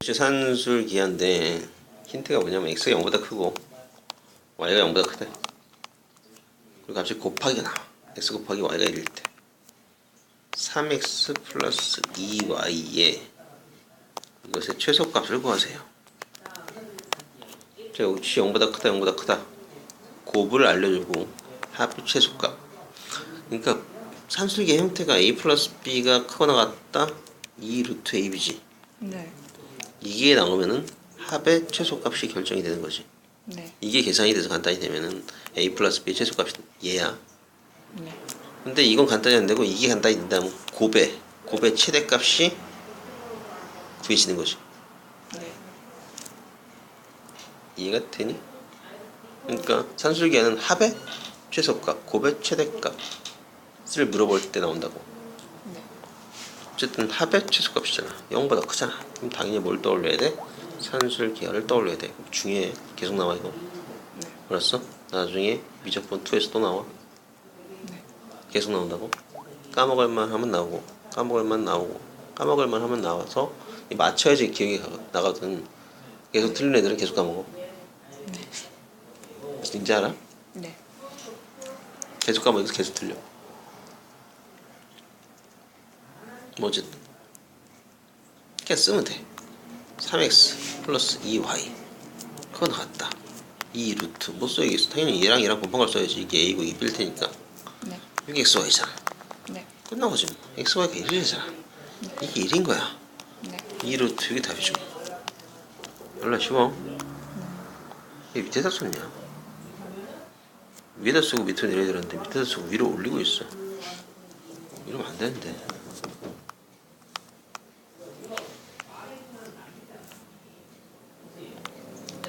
역시 산술 기한데 힌트가 뭐냐면 x가 0보다 크고 y가 0보다 크대. 그리고 갑자기 곱하기가 나와. x 곱하기 y가 1일 때. 3x 플러스 2y에 이것의 최소값을 구하세요. 자, 역시 0보다 크다, 0보다 크다. 곱을 알려주고 합의 최소값. 그러니까 산술기의 형태가 a 플러스 b가 크거나 같다. 2 루트 ab지. 네. 이게 나오면은 합의 최소값이 결정이 되는 거지. 네. 이게 계산이 돼서 간단히 되면은 a 플러스 b 최소값이 얘야. 네. 근데 이건 간단히 안 되고 이게 간단히 된다면 곱의 곱의 최대값이 구해지는 거지. 네. 이해가 되니? 그러니까 산술기하는 합의 최소값, 곱의 최대값을 물어볼 때 나온다고. 네. 어쨌든 합의 최소값이잖아. 0보다 크잖아. 그럼 당연히 뭘 떠올려야 돼? 산술 기하를 떠올려야 돼. 중에 계속 나와 이거. 네. 알았어? 나중에 미적분 2에서 또 나와. 네. 계속 나온다고? 까먹을만 하면 나오고 까먹을만 나오고 까먹을만 하면 나와서 이 맞춰야지 기억이 가- 나거든. 계속 틀린 애들은 계속 까먹어. 진짜 알아? 네. 계속 까먹어서 계속 틀려. 뭐 어쨌든 그냥 쓰면 돼. 3x 플러스 2y 그거 나왔다. 2 루트 못 써야겠어. 당연히 얘랑 얘랑 곱한 걸 써야지. 이게 a고 이게 b일 테니까. 네. 6xy잖아. 네. 끝난 거지 뭐. xy가 1이잖아. 이게 1인 거야. 네. 2 루트 이게 답이죠. 몰라 쉬워. 왜 밑에다 썼냐? 위에다 쓰고 밑으로 내려야 되는데 밑에다 쓰고 위로 올리고 있어. 이러면 안 되는데.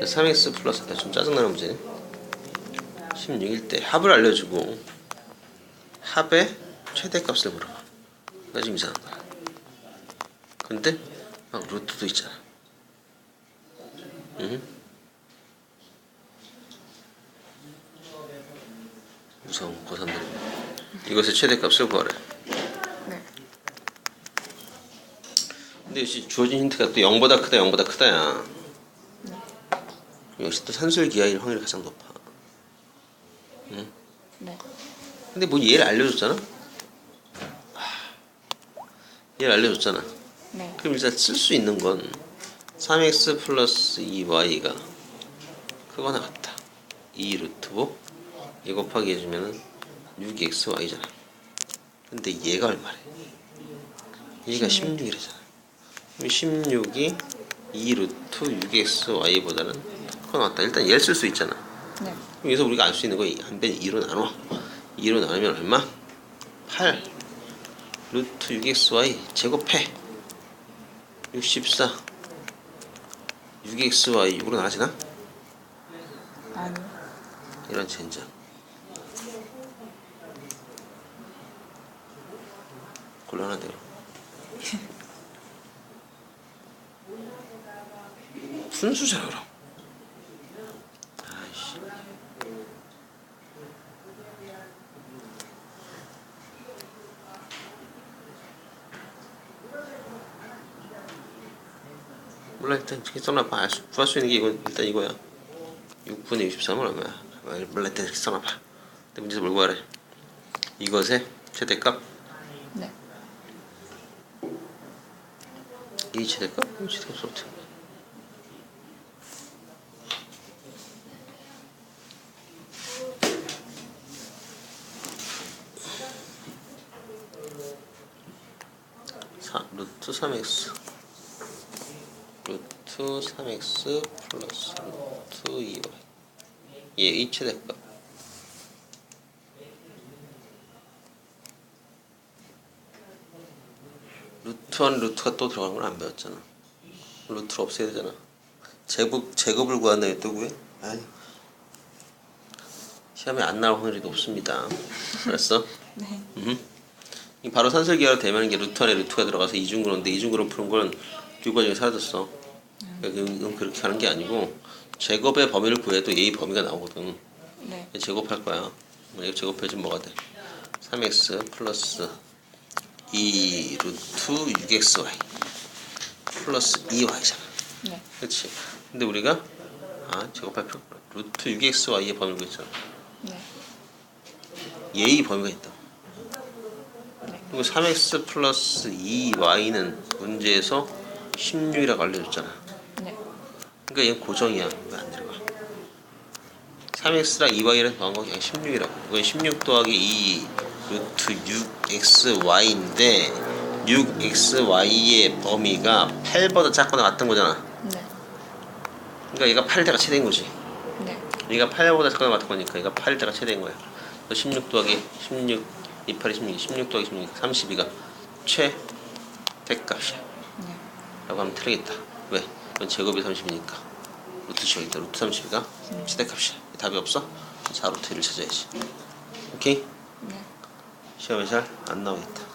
3x 플러스 야, 좀 짜증나는 문제. 16일 때 합을 알려주고 합의 최대값을 물어봐. 나 지금 이상한 거야. 근데 막 루트도 있잖아. 응? 무서운 고산들. 이것의 최대값을 구하래. 네. 근데 역시 주어진 힌트가 또 0보다 크다, 0보다 크다야. 역시 또 산술기하일 확률이 가장 높아. 네. 근데 뭐 얘를 알려줬잖아? 하, 얘를 알려줬잖아. 네. 그럼 일단 쓸 수 있는 건 3x 플러스 2y가 크거나 같다. 2 루트고 얘 곱하기 해주면은 6xy잖아. 근데 얘가 얼마래? 얘가 16이래잖아. 그럼 16이 2 루트 6xy보다는 크거나 같다. 일단 얘를 쓸 수 있잖아. 네. 여기서 우리가 알 수 있는 거한 배는 2로 나눠. 2로 나누면 얼마? 8 루트 6xy 제곱해. 64 6xy 6으로 나가지나? 아니요. 이런 젠장 곤란한데 그럼 분수잖아 그럼 아이씨 몰라 일단 이렇게 써놔봐. 알 수- 구할 수 있는 게 이거 일단 이거야. 6분의 63은 얼마야? 몰라 일단 써놔봐. 근데 문제에서 뭘 구하래? 이것의 최대값? 네. 이 최대값? 이 최대값 소트 사 루트 3x 루트 3x 플러스 루트 2y 얘이 최대값 루트한 루트가 또 들어간 걸 안 배웠잖아. 루트를 없애야 되잖아. 제곱 제곱을 구한다면 또 구해? 아니. 시험에 안 나올 확률이 높습니다. 알았어? 네. 음. 이 바로 산술기하로 되면 이게 루트 안에 루트가 들어가서 이중근호인데 이중근호 푸는 건 교과정에 사라졌어. 그건 그렇게 하는 게 아니고 제곱의 범위를 구해도 얘의 범위가 나오거든. 네. 제곱할 거야. 이거 제곱해주면 뭐가 돼? 3x 플러스 2 루트 6xy 플러스 2y잖아. 네. 그렇지. 근데 우리가 아 제곱할 필요. 루트 6xy의 범위가 있잖아. 네. 예의 범위가 있다. 네. 그리고 3x 플러스 2y는 문제에서 16이라고 알려줬잖아. 네. 그러니까 얘는 고정이야. 왜 안 들어가? 3x랑 2y를 더한 거 그냥 16이라고. 이건 16 더하기 2 루트 6xy인데 6xy의 범위가 8보다 작거나 같은 거잖아. 네. 그러니까 얘가 8대가 최대인 거지. 네. 얘가 8보다 작거나 같은 거니까 얘가 8대가 최대인 거야. 그래서 16 더하기 16, 28이 16, 16 더하기 16, 32가 최대값이야. 네. 라고 하면 틀리겠다. 왜? 제곱이 30이니까. 루트 지워야겠다. 루트 32가 최대값이야. 답이 없어? 자, 루트 1을 찾아야지. 오케이? 네. 시험에 잘 안 나오겠다.